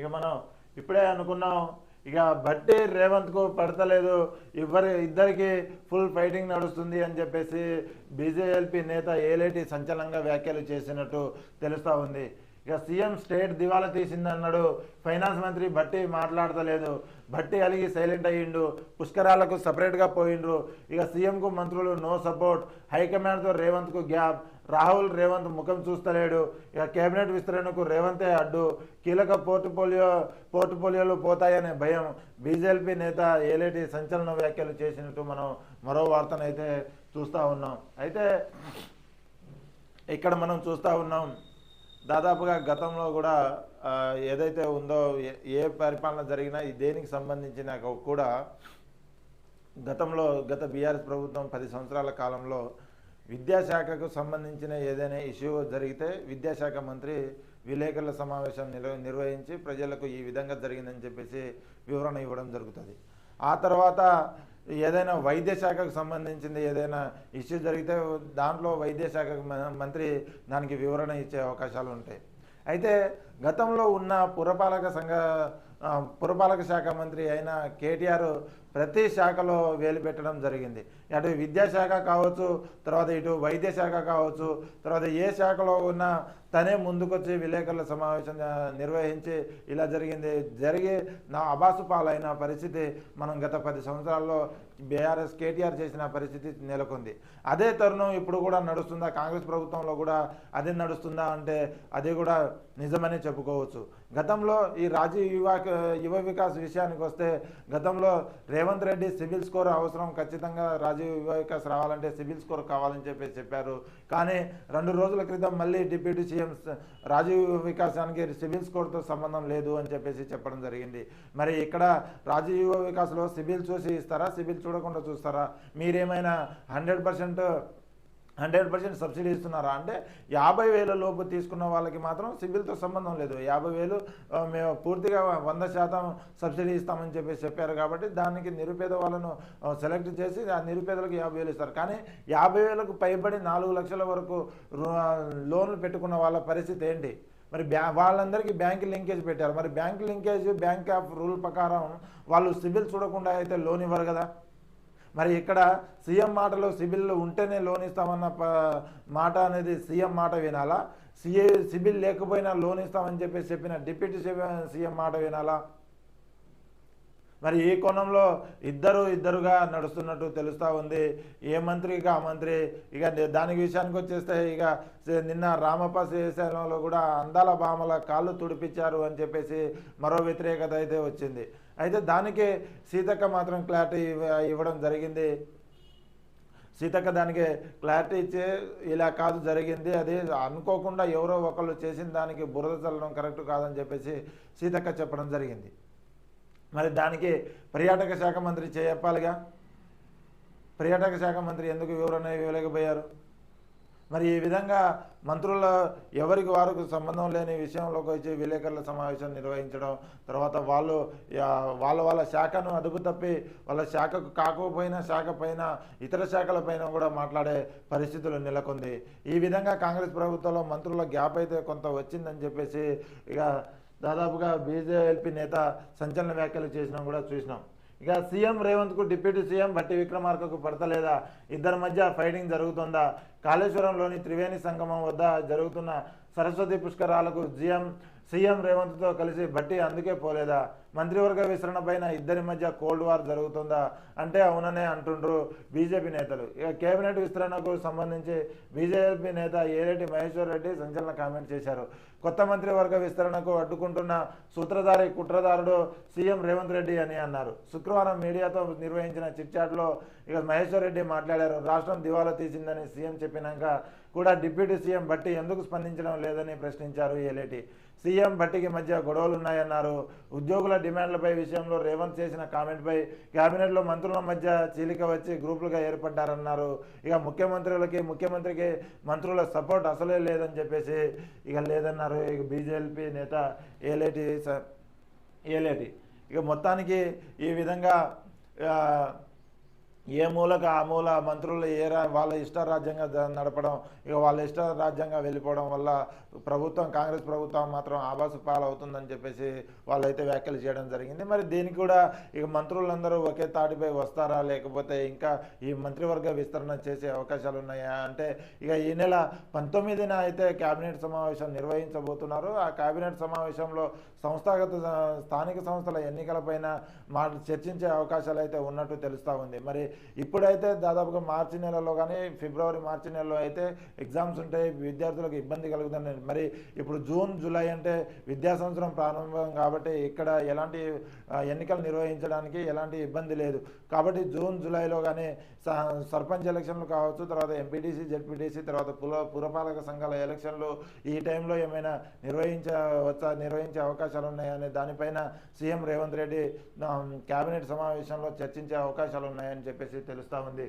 ఇక మనం ఇప్పుడే అనుకున్నాం ఇక బట్టి రేవంత్కు పడతలేదు ఇవ్వరి ఇద్దరికి ఫుల్ ఫైటింగ్ నడుస్తుంది అని చెప్పేసి బీజేఎల్పీ నేత ఏలేటి సంచలనంగా వ్యాఖ్యలు చేసినట్టు తెలుస్తూ ఉంది. ఇక సీఎం స్టేట్ దివాలా తీసిందన్నాడు. ఫైనాన్స్ మంత్రి బట్టి మాట్లాడతలేదు. భట్టి అలిగి సైలెంట్ అయ్యిండు. పుష్కరాలకు సపరేట్గా పోయిండ్రు. ఇక సీఎంకు మంత్రులు నో సపోర్ట్. హైకమాండ్తో రేవంత్కు గ్యాప్. రాహుల్ రేవంత్ ముఖం చూస్తలేడు. ఇక కేబినెట్ విస్తరణకు రేవంతే అడ్డు. కీలక పోర్టుపోలియో పోర్టుపోలియోలు పోతాయనే భయం. బీజేపీ నేత ఏలేటి సంచలన వ్యాఖ్యలు చేసినట్టు మనం మరో వార్తనైతే చూస్తూ ఉన్నాం. అయితే ఇక్కడ మనం చూస్తూ ఉన్నాం. దాదాపుగా గతంలో కూడా ఏదైతే ఉందో ఏ- పరిపాలన జరిగినా దేనికి సంబంధించిన కూడా గతంలో గత బీఆర్ఎస్ ప్రభుత్వం పది సంవత్సరాల కాలంలో విద్యాశాఖకు సంబంధించిన ఏదైనా ఇష్యూ జరిగితే విద్యాశాఖ మంత్రి విలేకరుల సమావేశం నిర్వ నిర్వహించి ప్రజలకు ఈ విధంగా జరిగిందని చెప్పేసి వివరణ ఇవ్వడం జరుగుతుంది. ఆ తర్వాత ఏదైనా వైద్య శాఖకు సంబంధించింది ఏదైనా ఇష్యూ జరిగితే దాంట్లో వైద్య శాఖ మ- మంత్రి దానికి వివరణ ఇచ్చే అవకాశాలు ఉంటాయి. అయితే గతంలో ఉన్న పురపాలక సంఘ పురపాలక శాఖ మంత్రి అయిన కేటీఆర్ ప్రతి శాఖలో వేలు పెట్టడం జరిగింది. అటు విద్యాశాఖ కావచ్చు తర్వాత ఇటు వైద్య శాఖ కావచ్చు తర్వాత ఏ శాఖలో ఉన్నా తనే ముందుకొచ్చి విలేకరుల సమావేశం నిర్వహించి ఇలా జరిగింది. జరిగి నా అబాసు పాలైన పరిస్థితి మనం గత పది సంవత్సరాల్లో బీఆర్ఎస్ కేటీఆర్ చేసిన పరిస్థితి నెలకొంది. అదే తరుణం ఇప్పుడు కూడా నడుస్తుందా? కాంగ్రెస్ ప్రభుత్వంలో కూడా అదే నడుస్తుందా అంటే అది కూడా నిజమని చెప్పుకోవచ్చు. గతంలో ఈ రాజీవ్ యువ యువ వికాస్ విషయానికి వస్తే గతంలో రేవంత్ రెడ్డి సివిల్ స్కోర్ అవసరం ఖచ్చితంగా రాజీవ్ యువ వికాస్ రావాలంటే సివిల్ స్కోర్ కావాలని చెప్పేసి చెప్పారు. కానీ రెండు రోజుల క్రితం మళ్ళీ డిప్యూటీ సీఎం రాజీవ్ వికాసానికి సివిల్ స్కోర్తో సంబంధం లేదు అని చెప్పేసి చెప్పడం జరిగింది. మరి ఇక్కడ రాజీవ్ యువ వికాస్లో సివిల్ చూసి ఇస్తారా సివిల్ చూడకుండా చూస్తారా? మీరేమైనా hundred percent hundred percent subsidy ఇస్తున్నారా? అంటే యాభై వేల లోపు తీసుకున్న వాళ్ళకి మాత్రం సిబిల్తో సంబంధం లేదు. యాభై వేలు మేము పూర్తిగా వంద శాతం సబ్సిడీ ఇస్తామని చెప్పేసి చెప్పారు కాబట్టి దానికి నిరుపేద వాళ్ళను సెలెక్ట్ చేసి ఆ నిరుపేదలకు యాభై వేలు ఇస్తారు. కానీ యాభై వేలకు పైబడి నాలుగు లక్షల వరకు రు- లోన్లు పెట్టుకున్న వాళ్ళ పరిస్థితి ఏంటి? మరి బ్యా వాళ్ళందరికీ బ్యాంక్ లింకేజ్ పెట్టారు. మరి bank linkage bank of rule ప్రకారం వాళ్ళు సిబిల్ చూడకుండా అయితే లోన్ ఇవ్వరు కదా? మరి ఇక్కడ సీఎం మాటలో సిబిల్ ఉంటేనే లోన్ ఇస్తామన్న మాట అనేది సీఎం మాట వినాలా? సిఏ సిబిల్ లేకపోయినా లోన్ ఇస్తామని చెప్పేసి చెప్పిన డిప్యూటీ సీఎం మాట వినాలా? మరి ఈ కోణంలో ఇద్దరు ఇద్దరుగా నడుస్తున్నట్టు తెలుస్తూ ఉంది. ఏ మంత్రి ఆ మంత్రి ఇక దానికి విషయానికి వచ్చేస్తే ఇక నిన్న రామప్ప శ్రీశైలంలో కూడా అందాల భామల కాళ్ళు తుడిపించారు అని చెప్పేసి మరో వ్యతిరేకత అయితే వచ్చింది. అయితే దానికి సీతక్క మాత్రం క్లారిటీ ఇవ్వ- ఇవ్వడం జరిగింది. సీతక్క దానికి క్లారిటీ ఇచ్చే ఇలా కాదు జరిగింది. అది అనుకోకుండా ఎవరో ఒకళ్ళు చేసిన దానికి బురద చల్లడం కరెక్ట్ కాదని చెప్పేసి సీతక్క చెప్పడం జరిగింది. మరి దానికి పర్యాటక శాఖ మంత్రి చెప్పాలిగా? పర్యాటక శాఖ మంత్రి ఎందుకు వివరణ ఇవ్వలేకపోయారు? మరి ఈ విధంగా మంత్రుల ఎవరికి వారికి సంబంధం లేని విషయంలోకి వచ్చి విలేకరుల సమావేశం నిర్వహించడం తర్వాత వాళ్ళు వాళ్ళ వాళ్ళ శాఖను అదుపు తప్పి వాళ్ళ శాఖకు కాకపోయినా శాఖ పైన ఇతర శాఖల పైన కూడా మాట్లాడే పరిస్థితులు నెలకొంది. ఈ విధంగా కాంగ్రెస్ ప్రభుత్వంలో మంత్రుల గ్యాప్ అయితే కొంత వచ్చిందని చెప్పేసి ఇక దాదాపుగా బీజేపీ నేత సంచలన వ్యాఖ్యలు చేసినా కూడా చూసినాం. ఇక సీఎం రేవంత్కు డిప్యూటీ సీఎం భట్టి విక్రమార్కకు పడతలేదా? ఇద్దరి మధ్య ఫైటింగ్ జరుగుతుందా? కాళేశ్వరంలోని త్రివేణి సంగమం వద్ద జరుగుతున్న సరస్వతి పుష్కరాలకు జీఎం సీఎం రేవంత్తో కలిసి బట్టి అందుకే పోలేదా? మంత్రివర్గ విస్తరణ పైన ఇద్దరి మధ్య కోల్డ్ వార్ జరుగుతుందా? అంటే అవుననే అంటుండ్రు బీజేపీ నేతలు. ఇక కేబినెట్ విస్తరణకు సంబంధించి బీజేపీ నేత ఏరెడ్డి మహేశ్వర్ రెడ్డి సంచలన కామెంట్ చేశారు. కొత్త మంత్రివర్గ విస్తరణకు అడ్డుకుంటున్న సూత్రధారి కుట్రదారుడు సీఎం రేవంత్ రెడ్డి అని అన్నారు. శుక్రవారం మీడియాతో నిర్వహించిన చిట్చాట్లో ఇక మహేశ్వర్ రెడ్డి మాట్లాడారు. రాష్ట్రం దివాలా తీసిందని సీఎం చెప్పినాక కూడా డిప్యూటీ సీఎం బట్టి ఎందుకు స్పందించడం లేదని ప్రశ్నించారు ఏలేటి. సీఎం భట్టికి మధ్య గొడవలు ఉన్నాయన్నారు. ఉద్యోగుల డిమాండ్లపై విషయంలో రేవంత్ చేసిన కామెంట్పై కేబినెట్లో మంత్రుల మధ్య చీలిక వచ్చి గ్రూపులుగా ఏర్పడ్డారన్నారు. ఇక ముఖ్యమంత్రులకి ముఖ్యమంత్రికి మంత్రుల సపోర్ట్ అసలే లేదని చెప్పేసి ఇక లేదన్నారు. ఇక బీజేపీ నేత ఏలేటి స- ఏలేటి. ఇక మొత్తానికి ఈ విధంగా ఏ మూలక ఆ మూల మంత్రులు ఏ రా వాళ్ళ ఇష్ట రాజ్యంగా నడపడం ఇక వాళ్ళ ఇష్ట రాజ్యంగా వెళ్ళిపోవడం వల్ల ప్రభుత్వం కాంగ్రెస్ ప్రభుత్వం మాత్రం ఆభాసు పాలవుతుందని చెప్పేసి వాళ్ళైతే వ్యాఖ్యలు చేయడం జరిగింది. మరి దీనికి కూడా ఇక మంత్రులందరూ ఒకే తాటిపై వస్తారా? లేకపోతే ఇంకా ఈ మంత్రివర్గ విస్తరణ చేసే అవకాశాలు ఉన్నాయా అంటే ఇక ఈ నెల పంతొమ్మిదిన అయితే కేబినెట్ సమావేశం నిర్వహించబోతున్నారు. ఆ కేబినెట్ సమావేశంలో సంస్థాగత స్థానిక సంస్థల ఎన్నికలపైన మా చర్చించే అవకాశాలు అయితే ఉన్నట్టు తెలుస్తూ ఉంది. మరి ఇప్పుడైతే దాదాపుగా మార్చి నెలలో కానీ ఫిబ్రవరి మార్చి నెలలో అయితే ఎగ్జామ్స్ ఉంటాయి విద్యార్థులకు ఇబ్బంది కలుగుతుంది మరి ఇప్పుడు జూన్ జూలై అంటే విద్యా సంవత్సరం ప్రారంభం కాబట్టి ఇక్కడ ఎలాంటి ఎన్నికలు నిర్వహించడానికి ఎలాంటి ఇబ్బంది లేదు. కాబట్టి జూన్ జూలైలో కానీ స- సర్పంచ్ ఎలక్షన్లు కావచ్చు తర్వాత ఎంపీటీసీ జెడ్పీటీసీ తర్వాత పుర పురపాలక సంఘాల ఎలక్షన్లు ఈ టైంలో ఏమైనా నిర్వహించవచ్చా నిర్వహించే అవకాశాలు ఉన్నాయనే దానిపైన సీఎం రేవంత్ రెడ్డి కేబినెట్ సమావేశంలో చర్చించే అవకాశాలు ఉన్నాయని చెప్పేసి తెలుస్తూ ఉంది.